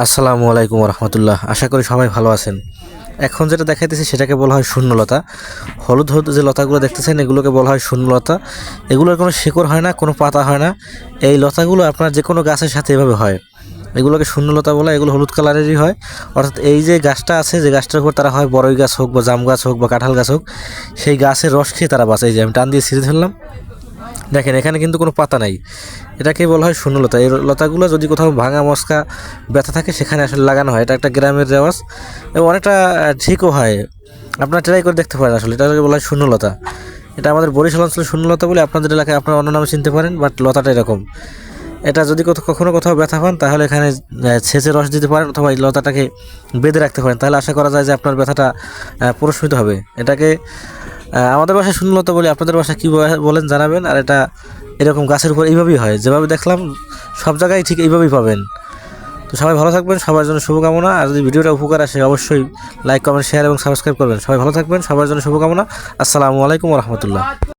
আসসালামু আলাইকুম রহমতুল্লাহ আশা করি সবাই ভালো আছেন। এখন যেটা দেখাইতেছি সেটাকে বলা হয় শূন্যলতা। হলুদ হলুদ যে লতাগুলো দেখতেছেন, এগুলোকে বলা হয় শূন্যলতা। এগুলোর কোনো শিকড় হয় না, কোনো পাতা হয় না। এই লতাগুলো আপনার যে কোনো গাছের সাথে এভাবে হয়। এগুলোকে শূন্যলতা বলে, এগুলো হলুদ কালারেরই হয়। অর্থাৎ এই যে গাছটা আছে, যে গাছটার উপর তারা হয় বড়ই গাছ হোক বা জাম গাছ হোক বা কাঁঠাল গাছ হোক, সেই গাছের রস খেয়ে তারা বাঁচে। যে আমি টান দিয়ে ছিঁড়ে ধরলাম দেখেন, এখানে কিন্তু কোনো পাতা নাই। এটাকে বলা হয় শূন্যলতা। এই লতাগুলো যদি কোথাও ভাঙা মস্কা ব্যথা থাকে, সেখানে আসলে লাগানো হয়। এটা একটা গ্রামের রেওয়াজ। এবং অনেকটা ঠিকও হয়। আপনারা ট্রাই করে দেখতে পারেন আসলে। এটাকে বলা হয় শূন্যলতা। এটা আমাদের বরিশাল অঞ্চলে শূন্যলতা বলে আপনাদের এলাকায় আপনারা অন্য নামে চিনতে পারেন বাট লতাটা এরকম। এটা যদি কোথাও, কখনো কোথাও ব্যথা পান তাহলে এখানে ছেঁচে রস দিতে পারেন অথবা এই লতাটাকে বেঁধে রাখতে পারেন। তাহলে আশা করা যায় যে আপনার ব্যথাটা প্রশমিত হবে। এটাকে আমাদের বাসায় শূন্যলতা বলি, আপনাদের বাসায় কী বলে- বলেন, জানাবেন, আর এটা এরকম গাছের উপর এইভাবেই হয়। যেভাবে দেখলাম, সব জায়গায় ঠিক এইভাবেই পাবেন। তো সবাই ভালো থাকবেন, সবার জন্য শুভকামনা। আর যদি ভিডিওটা উপকার আসে, অবশ্যই লাইক কমেন্ট শেয়ার এবং সাবস্ক্রাইব করবেন। সবাই ভালো থাকবেন, সবার জন্য শুভকামনা। আসসালামু আলাইকুম রহমতুল্লাহ।